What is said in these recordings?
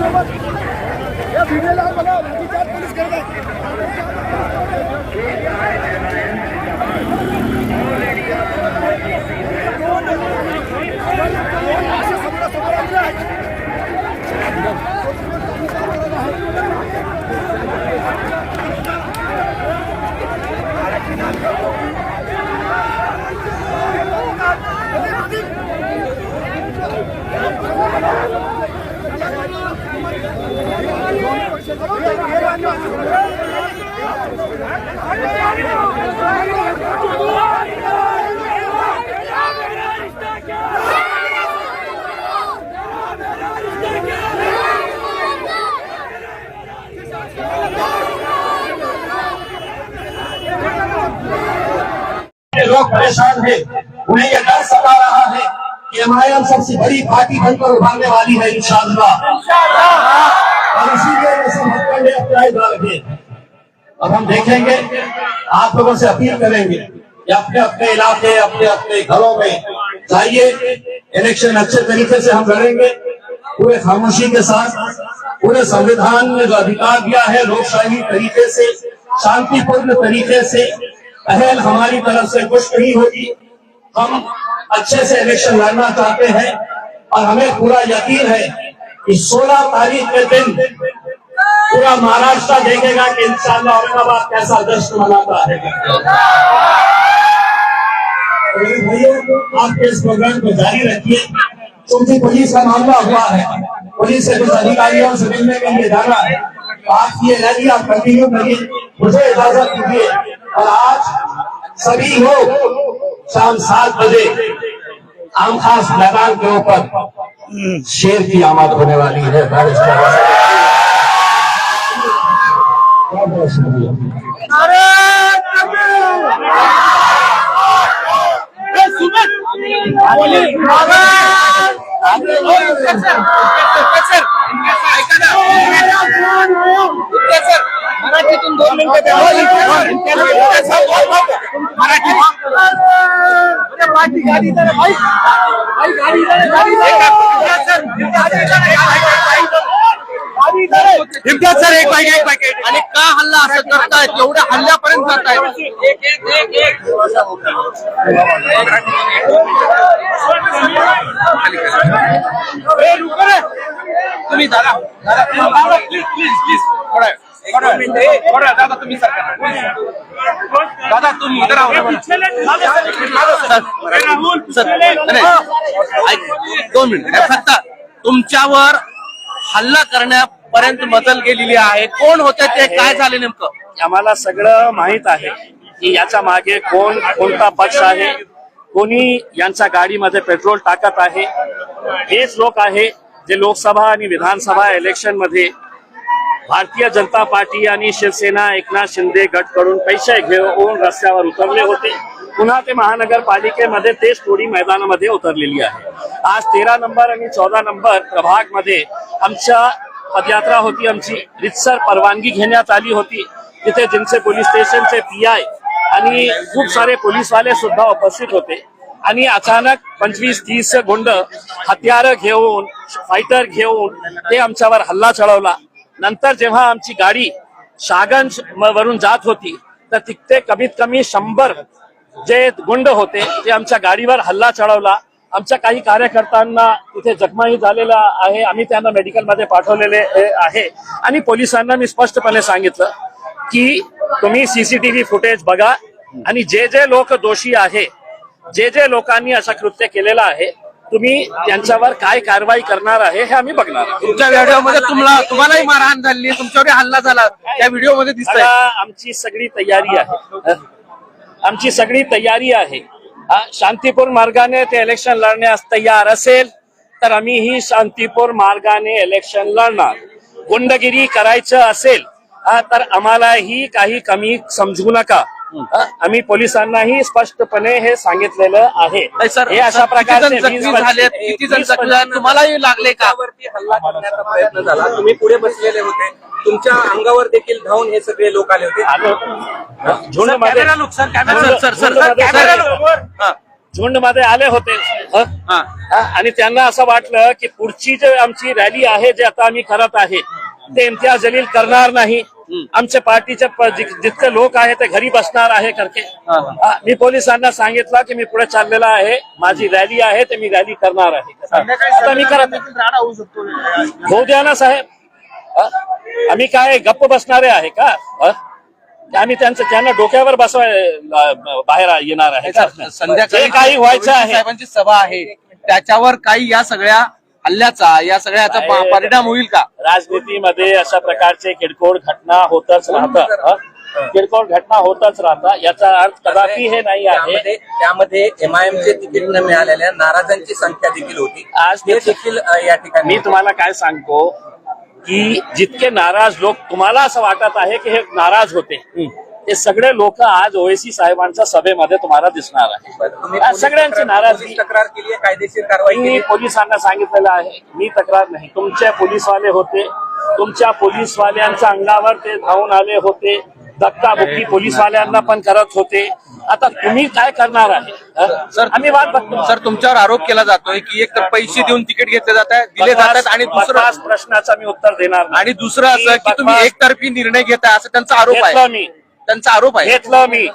Come on. लोग परेशान है। उन्हें यह डर सता रहा है कि एमआईएम सबसे बड़ी पार्टी बनकर उभारने वाली है इंशाअल्लाह और इसीलिए ये अब हम देखेंगे, आप लोगों से अपील करेंगे कि अपने अपने इलाके, अपने अपने घरों में जाइए। इलेक्शन अच्छे तरीके से हम लड़ेंगे। पूरे खामोशी के साथ, पूरे संविधान ने जो अधिकार दिया है, लोकशाही तरीके से, शांतिपूर्ण तरीके से पहल हमारी तरफ़ से कुछ नहीं होगी। हम अच्छे से इलेक्शन लड़ना चाहते हैं और हमें पूरा यकीन है कि 16 तारीख के दिन पूरा महाराष्ट्र देखेगा कि इंशाल्लाह औरंगाबाद कैसा जश्न मनाता है। तो मेरे भाइयों, आप इस प्रोग्राम को जारी रखिए। क्योंकि पुलिस का मामला हुआ है, पुलिस से कुछ अधिकारियों से मिलने के लिए जाना है तो आप ये रैली आप कंटिन्यू करिए। मुझे इजाज़त दीजिए। और आज सभी लोग शाम सात बजे आम खास मैदान के ऊपर शेर की आमद होने वाली है बहुत बहुत मराठी पार्टी गाडी सर एक बाईक एक आणि का हल्ला असं करतायत एवढ्या हल्ल्यापर्यंत करतायत. तुम्ही दादा प्लीज़ प्लीज़ प्लीज़ थोडा दादा तुम्ही इतर दादा तुम्ही दोन मिनिट. फक्त तुमच्यावर हल्ला करण्यापर्यंत मदल गेलेली आहे. कोण होते ते काय झाले नेमकं? आम्हाला सगळं माहीत आहे की याच्या मागे कोण कोणता पक्ष आहे कोणी यांच्या गाडीमध्ये पेट्रोल टाकत आहे. हेच लोक आहे जे लोकसभा आणि विधानसभा इलेक्शनमध्ये भारतीय जनता पार्टी आणि शिवसेना एकनाथ शिंदे गटकडून पैसे घेऊन रस्त्यावर उतरले होते. पुन्हा ते महानगरपालिकेमध्ये तेच थोडी मैदानामध्ये उतरलेली आहे. आज तेरा नंबर आणि चौदा नंबर प्रभागमध्ये आमच्या पदयात्रा होती. आमची रितसर परवानगी घेण्यात आली होती. तिथे जिनसे पोलीस स्टेशनचे पी आय आणि खूप सारे पोलीसवाले सुद्धा उपस्थित होते. आणि अचानक पंचवीस तीस गुंड हत्यार घेऊन फायटर घेऊन ते आमच्यावर हल्ला चढवला. नंतर जेव्हा आमची गाडी शागंज वरून जात होती तर तिथे कमीत कमी शंभर जे गुंड होते ते आमच्या गाडीवर हल्ला चढवला आमच्या काही कार्यकर्त्यांना तिथे जखमाही झालेला आहे आम्ही त्यांना मेडिकलमध्ये पाठवलेले आहे. आणि पोलिसांना मी स्पष्टपणे सांगितलं की तुम्ही सीसीटीव्ही फुटेज बघा आणि जे जे लोक दोषी आहे जे जे लोकांनी असं कृत्य केलेलं आहे तुम्ही त्यांच्यावर काय कारवाई करणार आहे हे आम्ही बघणार आहोत. तुमच्या व्हिडिओमध्ये तुम्हाला तुम्हालाही मारहाण झाली तुमच्यावर हल्ला झाला. त्या व्हिडिओमध्ये दिसतंय. आता आमची सगळी तयारी आहे. आमची सगळी तयारी आहे. हा, शांतीपूर मार्गाने ते इलेक्शन लढण्यास तयार असेल तर आम्ही ही शांतीपूर मार्गाने इलेक्शन लढणार. गुंडगिरी करायचं असेल हा, तर आम्हालाही काही कमी समजू नका. हा, आम्ही पोलिसांनाही स्पष्टपणे हे सांगितलेलं आहे. हे अशा झाले तुम्हालाही लागले का? वरती हल्ला करण्याचा प्रयत्न झाला. तुम्ही पुढे बसलेले होते. तुमच्या अंगावर देखील धावून हे सगळे लोक आले होते. आलो झुंडमध्ये सर सर सर सर झुंडमध्ये- आले होते. हं? हा. हा, आणि त्यांना असं वाटलं की पुढची जे आमची रॅली आहे जे आता आम्ही करत आहे ते इम्तियाज जलील करणार नाही. आमच्या पार्टीचे प- जि- जितके लोक आहे ते घरी बसणार आहे करके. मी पोलिसांना सांगितलं की मी पुढे चाललेला आहे. माझी रॅली आहे ते मी रॅली करणार आहे. आता मी करत होऊ द्या ना साहेब. हा? आम्ही काय गप्प बसणारे आहे का? हा? आम्ही त्यांचं त्यांना डोक्यावर बसवाय बाहेर येणार आहे? संध्याकाळी काही व्हायचं आहे. साहेबांची सभा आहे. त्याच्यावर काही या सगळ्या हल्ल्याचा या सगळ्याचा प- परिणाम होईल का? राजनीतीमध्ये अशा प्रकारचे किरकोळ घटना होतच राहतात हं? किरकोळ घटना होतच राहतात. याचा अर्थ कदापि हे नाही आहे. त्यामध्ये त्यामध्ये एमआयएमचे तिकीट न मिळालेल्या नाराजांची संख्या देखील होती. आज ते ते- देखील अ, या ठिकाणी मी तुम्हाला काय सांगतो की जितके नाराज लोक तुम्हाला असं वाटत आहे की हे नाराज होते. ते सगळे लोक आज ओएसी साहेबांच्या सभेमध्ये तुम्हाला दिसणार आहे सगळ्यांची नाराजगी. पोलीस तक्रार केली आहे कायदेशीर कारवाई मी? पोलिसांना सांगितलेलं आहे मी तक्रार नाही. तुमचे पोलीसवाले होते तुमच्या पोलीसवाल्यांच्या अंगावर ते धावून आले होते धक्काबुक्की पोलीसवाल्यांना पण करत होते. आता तुम्ही काय करणार आहे? हं? सर आम्ही वाट बघतो. सर तुमच्यावर आरोप केला जातोय की एक तर पैसे देऊन तिकीट घेतले जात आहे दिले जातात आणि दुसरं प्रश्नाचं मी उत्तर देणार. आणि दुसरं असं की तुम्ही एकतर्फी निर्णय घेताय असं त्यांचा आरोप आहे. मी. त्यांचा आरोप आहे. घेतलं मी.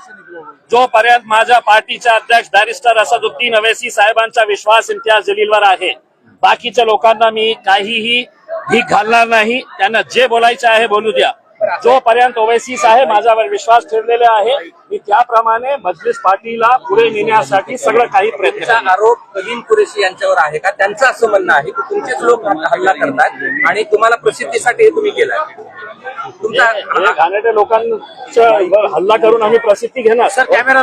जोपर्यंत माझ्या पार्टीचे अध्यक्ष बॅरिस्टर असदुद्दीन अवेसी साहेबांचा विश्वास इम्तियाज जलीलवर आहे बाकीच्या लोकांना मी काहीही भीक घालणार नाही त्यांना जे बोलायचं आहे बोलू द्या. जोपर्यंत ओवेसी साहेब माझ्यावर विश्वास ठेवलेले आहे मी त्याप्रमाणे मजलिस पार्टीला पुढे नेण्यासाठी सगळं काही प्रयत्न. आरोप कलीम कुरेशी यांच्यावर आहे का? त्यांचं असं म्हणणं आहे की तुमचेच लोक हल्ला करतात आणि तुम्हाला प्रसिद्धीसाठी हे तुम्ही केलाय. घाणेरड्या लोकांचं हल्ला करून आम्ही प्रसिद्धी घेणार. सर कॅमेरा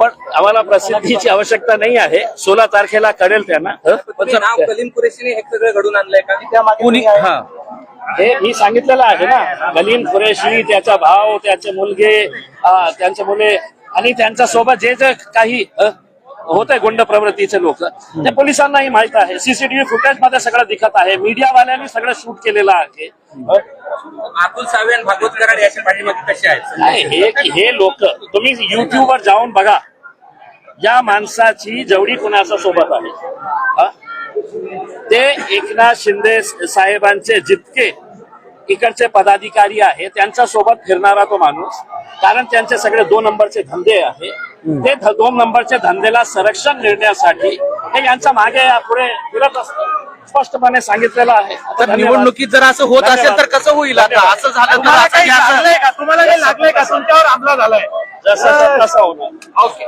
पण आम्हाला प्रसिद्धीची आवश्यकता नाही आहे. सोळा तारखेला कळेल त्यांना. हं? कलीम कुरेशीने हे सगळं घडून आणलंय का? हा. हे मी सांगितलेलं आहे ना. गलीम कुरेशी त्याचा भाव त्याचे मुलगे त्यांचे मुले आणि त्यांच्यासोबत जे जे काही होत आहे गुंड प्रवृत्तीचे लोक. ते पोलिसांनाही माहीत आहे. सीसीटीव्ही फुटेजमध्ये सगळं दिखत आहे. मीडियावाल्यांनी सगळं शूट केलेलं आहे. हं? अतुल सावे आणि भागवत कराड याच्या पाठीमागे कसे आहेत? हे हे लोक तुम्ही युट्यूबवर जाऊन बघा. या माणसाची जेवढी कुणाच्या सोबत आहे? ते एकनाथ शिंदे साहेबांचे जितके इकडचे पदाधिकारी आहे त्यांच्यासोबत फिरणारा तो माणूस. कारण त्यांचे सगळे दोन नंबरचे धंदे आहे. ते दोन नंबरच्या धंद्याला संरक्षण देण्यासाठी हे यांच्या मागे पुढे फिरत असतं. स्पष्टपणे सांगितलेलं आहे. तर. निवडणुकीत जर असं होत असेल तर कसं होईल? आता असं झालं तर तुम्हाला काही लागलंय का? तुमच्यावर हमला झालाय. जसं तसं होणार. ओके.